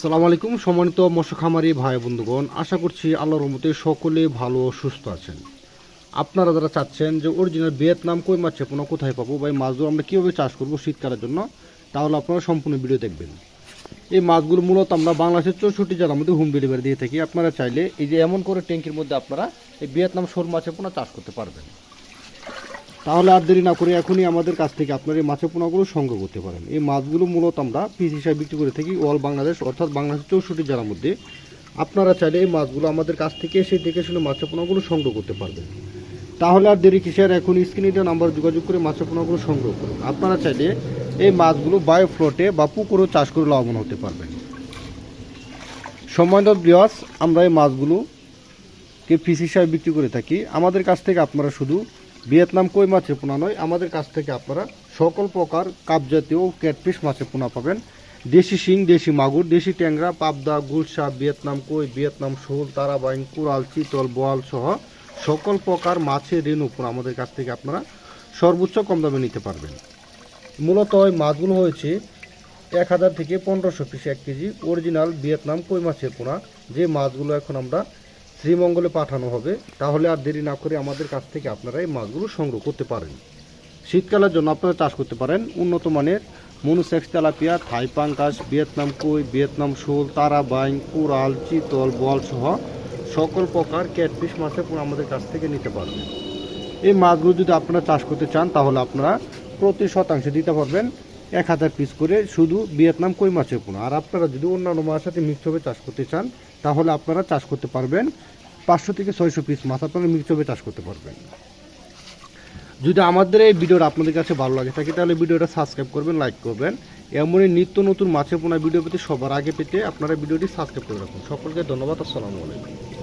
সালাম আলাইকুম, সম্মানিত মৎস্য খামারি ভাই বন্ধুগণ, আশা করছি আল্লাহর রহমতে সকলে ভালো সুস্থ আছেন। আপনারা যারা চাচ্ছেন যে অরিজিনাল ভিয়েতনাম কই মাছ চেপনো কোথায় পাবো বা এই মাছগুলো আমরা কীভাবে চাষ করব শীতকালের জন্য, তাহলে আপনারা সম্পূর্ণ ভিডিও দেখবেন। এই মাছগুলো মূলত আমরা বাংলাদেশের চৌষট্টি জেলার মধ্যে হোম ডেলিভারি দিয়ে থাকি। আপনারা চাইলে এই যে এমন করে ট্যাঙ্কির মধ্যে আপনারা এই ভিয়েতনাম শোল মাছের পোনা চাষ করতে পারবেন। তাহলে আর দেরি না করে এখনই আমাদের কাছ থেকে আপনার এই মাছের পোনাগুলো সংগ্রহ করতে পারেন। এই মাছগুলো মূলত আমরা পিস হিসাবে বিক্রি করে থাকি অল বাংলাদেশ, অর্থাৎ বাংলাদেশের চৌষট্টি জেলার মধ্যে। আপনারা চাইলে এই মাছগুলো আমাদের কাছ থেকে এসে দেখে শুনে মাছের পোনাগুলো সংগ্রহ করতে পারবেন। তাহলে আর দেরি কিসের? এখন স্ক্রিনে নাম্বার যোগাযোগ করে মাছের পোনাগুলো সংগ্রহ করুন। আপনারা চাইলে এই মাছগুলো বায়ো ফ্লোটে বা পুকুরেও চাষ করে লাভবান হতে পারবেন। সম্মানিত ব্রিয়াস আমরা এই মাছগুলোকে পিস হিসাবে বিক্রি করে থাকি। আমাদের কাছ থেকে আপনারা শুধু ভিয়েতনাম কই মাছের পোনা নয়? আমাদের কাছ থেকে আপনারা সকল প্রকার কাপ জাতীয় ক্যাটফিশ মাছের পোনা পাবেন। দেশি শিং, দেশি মাগুর, দেশি ট্যাংরা, পাবদা, গুলশা, ভিয়েতনাম কই, ভিয়েতনাম শোল তারাবাইন কুড়াল চিতল, বোয়াল সহ সকল প্রকার মাছের রেণু পোনা আমাদের কাছ থেকে আপনারা সর্বোচ্চ কম দামে নিতে পারবেন। মূলত ওই মাছগুলো হয়েছে এক হাজার থেকে পনেরোশো পিস এক কেজি। অরিজিনাল ভিয়েতনাম কই মাছের পোনা, যে মাছগুলো এখন আমরা শ্রীমঙ্গলে পাঠানো হবে, তাহলে আর দেরি না করে আমাদের কাছ থেকে আপনারা এই মাছগুলো সংগ্রহ করতে পারেন। শীতকালের জন্য আপনারা চাষ করতে পারেন উন্নত মানের মনুসেক্স তেলাপিয়া, থাই পাঙ্কাস ভিয়েতনাম কই, ভিয়েতনাম শোল তারাবাইন কুড়াল চিতল, বল সহ সকল প্রকার ক্যাটফিশ পোনা আমাদের কাছ থেকে নিতে পারবেন। এই মাছগুলো যদি আপনারা চাষ করতে চান, তাহলে আপনারা প্রতি শতাংশে দিতে পারবেন। এক হাজার পিস করে শুধু ভিয়েতনাম কই মাছের পোনা। আর আপনারা যদি অন্যান্য মাছের সাথে মিক্সভাবে চাষ করতে চান, তাহলে আপনারা চাষ করতে পারবেন পাঁচশো থেকে ছয়শো পিস মাছ আপনারা মিক্সভাবে চাষ করতে পারবেন। যদি আমাদের এই ভিডিওটা আপনাদের কাছে ভালো লাগে থাকে, তাহলে ভিডিওটা সাবস্ক্রাইব করবেন লাইক করবেন। এমনই নিত্য নতুন মাছের পোনা ভিডিও পেতে সবার আগে পেতে আপনারা ভিডিওটি সাবস্ক্রাইব করে রাখুন। সকলকে ধন্যবাদ, আসসালামু আলাইকুম।